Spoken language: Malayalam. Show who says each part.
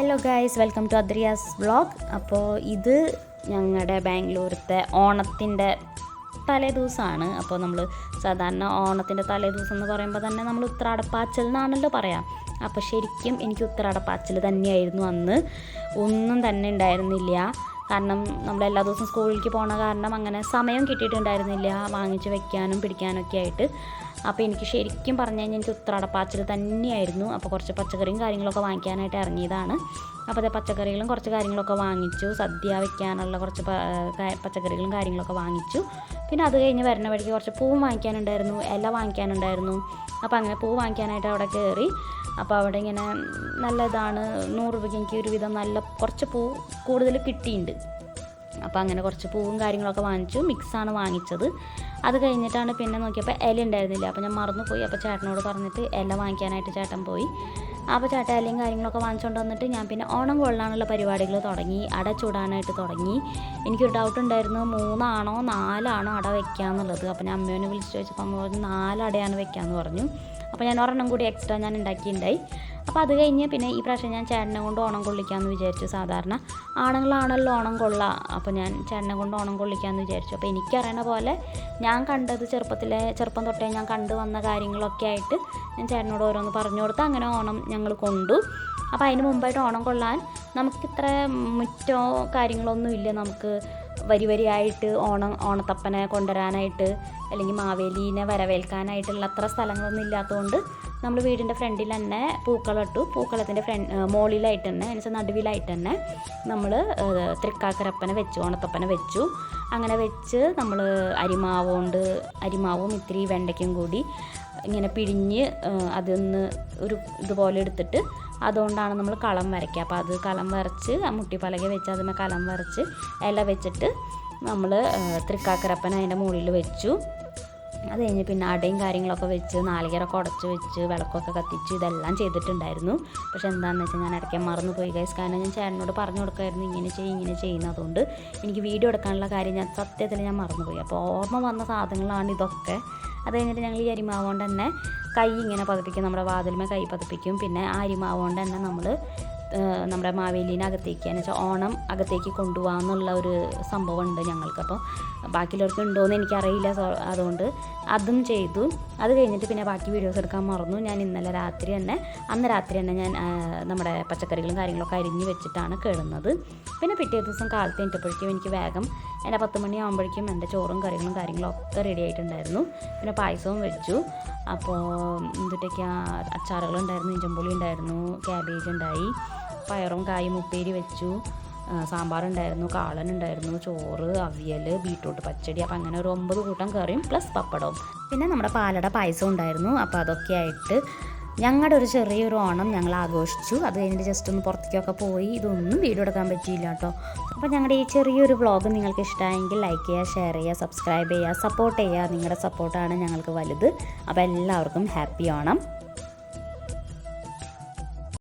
Speaker 1: ഹലോ ഗായ്സ് വെൽക്കം ടു അദ്രിയാസ് വ്ളോഗ് അപ്പോൾ ഇത് ഞങ്ങളുടെ ബാംഗ്ലൂരത്തെ ഓണത്തിന്റെ തലേ ദിവസമാണ് അപ്പോൾ നമ്മൾ സാധാരണ ഓണത്തിന്റെ തലേ ദിവസം എന്ന് പറയുമ്പോൾ തന്നെ നമ്മൾ ഉത്രാടപ്പാച്ചൽ എന്നാണല്ലോ പറയാം. അപ്പോൾ ശരിക്കും എനിക്ക് ഉത്രാടപ്പാച്ചൽ തന്നെയായിരുന്നു അന്ന്. ഒന്നും തന്നെ ഉണ്ടായിരുന്നില്ല. കാരണം നമ്മൾ എല്ലാ ദിവസവും സ്കൂളിലേക്ക് പോണ കാരണം അങ്ങനെ സമയം കിട്ടിയിട്ടുണ്ടായിരുന്നില്ല വാങ്ങിച്ച് വെക്കാനും പിടിക്കാനൊക്കെ ആയിട്ട്. അപ്പോൾ എനിക്ക് ശരിക്കും പറഞ്ഞു കഴിഞ്ഞാൽ എനിക്ക് ഉത്രാടപ്പാച്ചിൽ തന്നെയായിരുന്നു. അപ്പോൾ കുറച്ച് പച്ചക്കറിയും കാര്യങ്ങളൊക്കെ വാങ്ങിക്കാനായിട്ട് ഇറങ്ങിയതാണ്. അപ്പോൾ അതേ പച്ചക്കറികളും കുറച്ച് കാര്യങ്ങളൊക്കെ വാങ്ങിച്ചു. സദ്യ വയ്ക്കാനുള്ള കുറച്ച് പച്ചക്കറികളും കാര്യങ്ങളൊക്കെ വാങ്ങിച്ചു. പിന്നെ അത് കഴിഞ്ഞ് വരുന്ന വഴിക്ക് കുറച്ച് പൂവും വാങ്ങിക്കാനുണ്ടായിരുന്നു. ഇല വാങ്ങിക്കാനുണ്ടായിരുന്നു. അപ്പോൾ അങ്ങനെ പൂ വാങ്ങിക്കാനായിട്ട് അവിടെ കയറി അപ്പോൾ അവിടെ ഇങ്ങനെ നല്ല ഇതാണ്. നൂറ് രൂപയ്ക്ക് എനിക്ക് ഒരുവിധം നല്ല കുറച്ച് പൂ കൂടുതൽ കിട്ടിയിട്ടുണ്ട് അപ്പോൾ അങ്ങനെ കുറച്ച് പൂവും കാര്യങ്ങളൊക്കെ വാങ്ങിച്ചു മിക്സാണ് വാങ്ങിച്ചത്. അത് കഴിഞ്ഞിട്ടാണ് പിന്നെ നോക്കിയപ്പോൾ ഇല ഉണ്ടായിരുന്നില്ല. അപ്പോൾ ഞാൻ മറന്നു പോയി അപ്പോൾ ചേട്ടനോട് പറഞ്ഞിട്ട് ഇല വാങ്ങിക്കാനായിട്ട് ചേട്ടൻ പോയി. അപ്പോൾ ചേട്ടൻ ഇലയും കാര്യങ്ങളൊക്കെ വാങ്ങിച്ചുകൊണ്ട് വന്നിട്ട് ഞാൻ പിന്നെ ഓണം കൊള്ളാനുള്ള പരിപാടികൾ തുടങ്ങി അട ചൂടാനായിട്ട് തുടങ്ങി. എനിക്കൊരു ഡൗട്ട് ഉണ്ടായിരുന്നു മൂന്നാണോ നാലാണോ അട വെക്കാന്നുള്ളത്. അപ്പോൾ ഞാൻ അമ്മേനെ വിളിച്ച് ചോദിച്ചപ്പോൾ അമ്മ പറഞ്ഞു നാലടയാണ് വെക്കാമെന്ന് പറഞ്ഞു. അപ്പോൾ ഞാൻ ഒരെണ്ണം കൂടി എക്സ്ട്രാ ഞാൻ ഉണ്ടാക്കിയിട്ടുണ്ടായി. അപ്പോൾ അത് കഴിഞ്ഞ് പിന്നെ ഈ പ്രാവശ്യം ഞാൻ ചേട്ടനെ കൊണ്ട് ഓണം കൊള്ളിക്കാമെന്ന് വിചാരിച്ചു. സാധാരണ ആണുങ്ങളാണല്ലോ ഓണം കൊള്ള അപ്പോൾ ഞാൻ ചേട്ടനെ കൊണ്ട് ഓണം കൊള്ളിക്കാമെന്ന് വിചാരിച്ചു. അപ്പോൾ എനിക്കറിയണ പോലെ ഞാൻ കണ്ടത് ചെറുപ്പത്തിലെ ചെറുപ്പം തൊട്ടേ ഞാൻ കണ്ടു വന്ന കാര്യങ്ങളൊക്കെ ആയിട്ട് ഞാൻ ചേട്ടനോട് ഓരോന്ന് പറഞ്ഞു കൊടുത്ത് അങ്ങനെ ഓണം ഞങ്ങൾ കൊണ്ടു. അപ്പോൾ അതിന് മുമ്പായിട്ട് ഓണം കൊള്ളാൻ നമുക്കിത്ര മുറ്റോ കാര്യങ്ങളൊന്നും ഇല്ല. നമുക്ക് വരി വരിയായിട്ട് ഓണം ഓണത്തപ്പനെ കൊണ്ടുവരാനായിട്ട് അല്ലെങ്കിൽ മാവേലീനെ വരവേൽക്കാനായിട്ടുള്ള അത്ര സ്ഥലങ്ങളൊന്നും ഇല്ലാത്തതുകൊണ്ട് നമ്മൾ വീടിന്റെ ഫ്രണ്ടിൽ തന്നെ പൂക്കളിട്ടു പൂക്കളത്തിന്റെ ഫ്രണ്ട് മോളിലായിട്ട് തന്നെ എന്നുവെച്ചാൽ നടുവിലായിട്ട് തന്നെ നമ്മൾ തൃക്കാക്കരപ്പനെ വെച്ചു ഓണത്തപ്പനെ വെച്ചു. അങ്ങനെ വെച്ച് നമ്മൾ അരിമാവ് കൊണ്ട് അരിമാവും ഇത്തിരി വെണ്ടയ്ക്കും കൂടി ഇങ്ങനെ പിഴിഞ്ഞ് അതൊന്ന് ഒരു ഇതുപോലെ എടുത്തിട്ട് അതുകൊണ്ടാണ് നമ്മൾ കളം വരയ്ക്കുക. അപ്പോൾ അത് കളം വരച്ച് ആ മുട്ടിപ്പലക വെച്ച് അതിന് കളം വരച്ച് ഇല വെച്ചിട്ട് നമ്മൾ തൃക്കാക്കരപ്പൻ അതിന്റെ മുകളിൽ വെച്ചു. അത് കഴിഞ്ഞ് പിന്നെ അടയും കാര്യങ്ങളൊക്കെ വെച്ച് നാളികേരൊക്കെ ഉടച്ച് വെച്ച് വിളക്കൊക്കെ കത്തിച്ച് ഇതെല്ലാം ചെയ്തിട്ടുണ്ടായിരുന്നു. പക്ഷെ എന്താണെന്ന് വെച്ചാൽ ഞാൻ ഇടയ്ക്ക് മറന്നു പോയി ഗൈസ് കാരണം ഞാൻ ചേട്ടനോട് പറഞ്ഞു കൊടുക്കായിരുന്നു ഇങ്ങനെ ചെയ്യും ഇങ്ങനെ ചെയ്യുന്നതുകൊണ്ട് എനിക്ക് വീഡിയോ എടുക്കാനുള്ള കാര്യം ഞാൻ സത്യത്തിൽ ഞാൻ മറന്നുപോയി അപ്പോൾ ഓർമ്മ വന്ന സാധനങ്ങളാണ് ഇതൊക്കെ. അത് കഴിഞ്ഞിട്ട് ഞങ്ങൾ ഈ അരിമാവ് കൊണ്ട് തന്നെ കൈ ഇങ്ങനെ പതിപ്പിക്കും നമ്മുടെ വാതിലുമേ കൈ പതിപ്പിക്കും. പിന്നെ ആ അരിമാവ് കൊണ്ട് തന്നെ നമ്മൾ നമ്മുടെ മാവേലീനെ അകത്തേക്ക് എന്ന് വെച്ചാൽ ഓണം അകത്തേക്ക് കൊണ്ടുപോകാമെന്നുള്ള ഒരു സംഭവം ഉണ്ട് ഞങ്ങൾക്ക്. അപ്പോൾ ബാക്കിയുള്ളവർക്ക് ഉണ്ടോയെന്ന് എനിക്കറിയില്ല. അതുകൊണ്ട് അതും ചെയ്തു. അത് കഴിഞ്ഞിട്ട് പിന്നെ ബാക്കി വീഡിയോസ് എടുക്കാൻ മറന്നു. ഞാൻ ഇന്നലെ രാത്രി തന്നെ അന്ന് രാത്രി തന്നെ ഞാൻ നമ്മുടെ പച്ചക്കറികളും കാര്യങ്ങളൊക്കെ അരിഞ്ഞ് വെച്ചിട്ടാണ് കേടുന്നത്. പിന്നെ പിറ്റേ ദിവസം കാലത്ത് എണീറ്റപ്പോഴേക്കും എനിക്ക് വേഗം എന്റെ പത്ത് മണിയാകുമ്പോഴേക്കും എന്റെ ചോറും കറികളും കാര്യങ്ങളും ഒക്കെ റെഡി ആയിട്ടുണ്ടായിരുന്നു. പിന്നെ പായസവും വെച്ചു. അപ്പോൾ എന്തൊക്കെയാണ് അച്ചാറുകളുണ്ടായിരുന്നു ഇഞ്ചമ്പുളി ഉണ്ടായിരുന്നു ക്യാബേജ് ഉണ്ടായി. പയറും കായും ഉപ്പേരി വെച്ചു. സാമ്പാറുണ്ടായിരുന്നു കാളൻ ഉണ്ടായിരുന്നു ചോറ് അവിയൽ ബീട്രൂട്ട് പച്ചടി. അപ്പം അങ്ങനെ ഒരു ഒമ്പത് കൂട്ടം കറിയും പ്ലസ് പപ്പടവും. പിന്നെ നമ്മുടെ പാലട പായസം ഉണ്ടായിരുന്നു. അപ്പോൾ അതൊക്കെ ആയിട്ട് ഞങ്ങളുടെ ഒരു ചെറിയൊരു ഓണം ഞങ്ങൾ ആഘോഷിച്ചു. അത് കഴിഞ്ഞിട്ട് ജസ്റ്റ് ഒന്ന് പുറത്തേക്കൊക്കെ പോയി. ഇതൊന്നും വീഡിയോ എടുക്കാൻ പറ്റിയില്ല കേട്ടോ. അപ്പോൾ ഞങ്ങളുടെ ഈ ചെറിയൊരു വ്ളോഗ് നിങ്ങൾക്ക് ഇഷ്ടമായെങ്കിൽ ലൈക്ക് ചെയ്യുക ഷെയർ ചെയ്യുക സബ്സ്ക്രൈബ് ചെയ്യുക സപ്പോർട്ട് ചെയ്യുക. നിങ്ങളുടെ സപ്പോർട്ടാണ് ഞങ്ങൾക്ക് വലുത്. അപ്പോൾ എല്ലാവർക്കും ഹാപ്പി ഓണം.